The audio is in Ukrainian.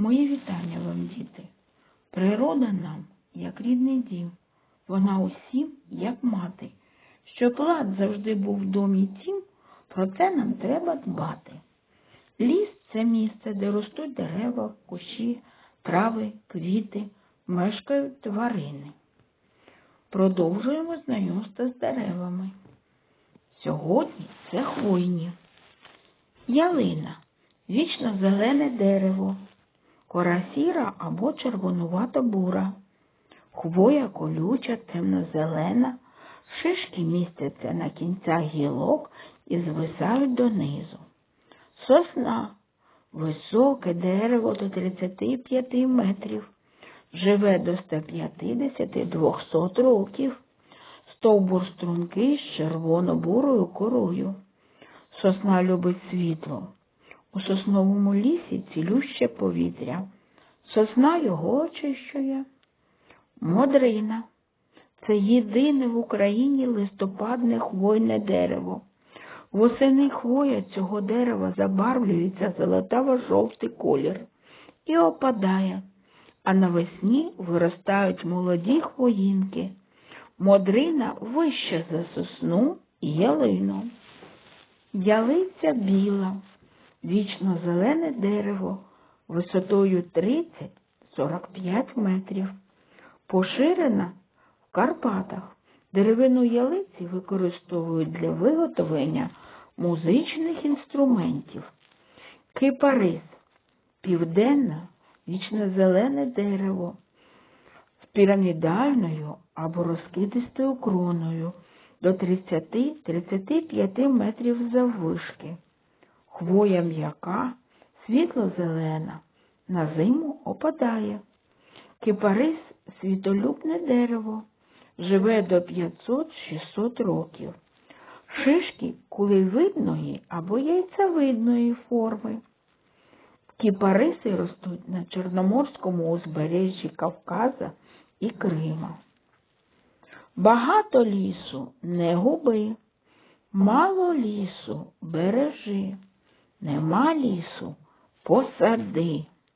Мої вітання вам, діти. Природа нам, як рідний дім, вона усім, як мати. Щоб лад завжди був в домі тім, про це нам треба дбати. Ліс це місце, де ростуть дерева, кущі, трави, квіти, мешкають тварини. Продовжуємо знайомство з деревами. Сьогодні це хвойні. Ялина вічно зелене дерево, кора сіра або червонувато-бура, хвоя колюча, темно-зелена, шишки містяться на кінцях гілок і звисають донизу. Сосна високе дерево до 35 метрів, живе до 150-200 років, стовбур стрункий з червоно-бурою корою. Сосна любить світло. У сосновому лісі цілюще повітря. Сосна його очищує. Модрина це єдине в Україні листопадне хвойне дерево. Восени хвоя цього дерева забарвлюється золотаво-жовтий колір і опадає, а навесні виростають молоді хвоїнки. Модрина вища за сосну і ялину. Ялиця біла, вічно зелене дерево висотою 30-45 метрів. Поширена в Карпатах. Деревину ялиці використовують для виготовлення музичних інструментів. Кипарис південне вічно-зелене дерево з пірамідальною або розкидистою кроною до 30-35 метрів заввишки. Хвоя м'яка, світло-зелена, на зиму опадає. Кипарис світолюбне дерево, живе до 500-600 років. Шишки кулевидної або яйцевидної форми. Кіпариси ростуть на Чорноморському узбережжі Кавказа і Крима. Багато лісу не губи, мало лісу бережи, нема лісу посади.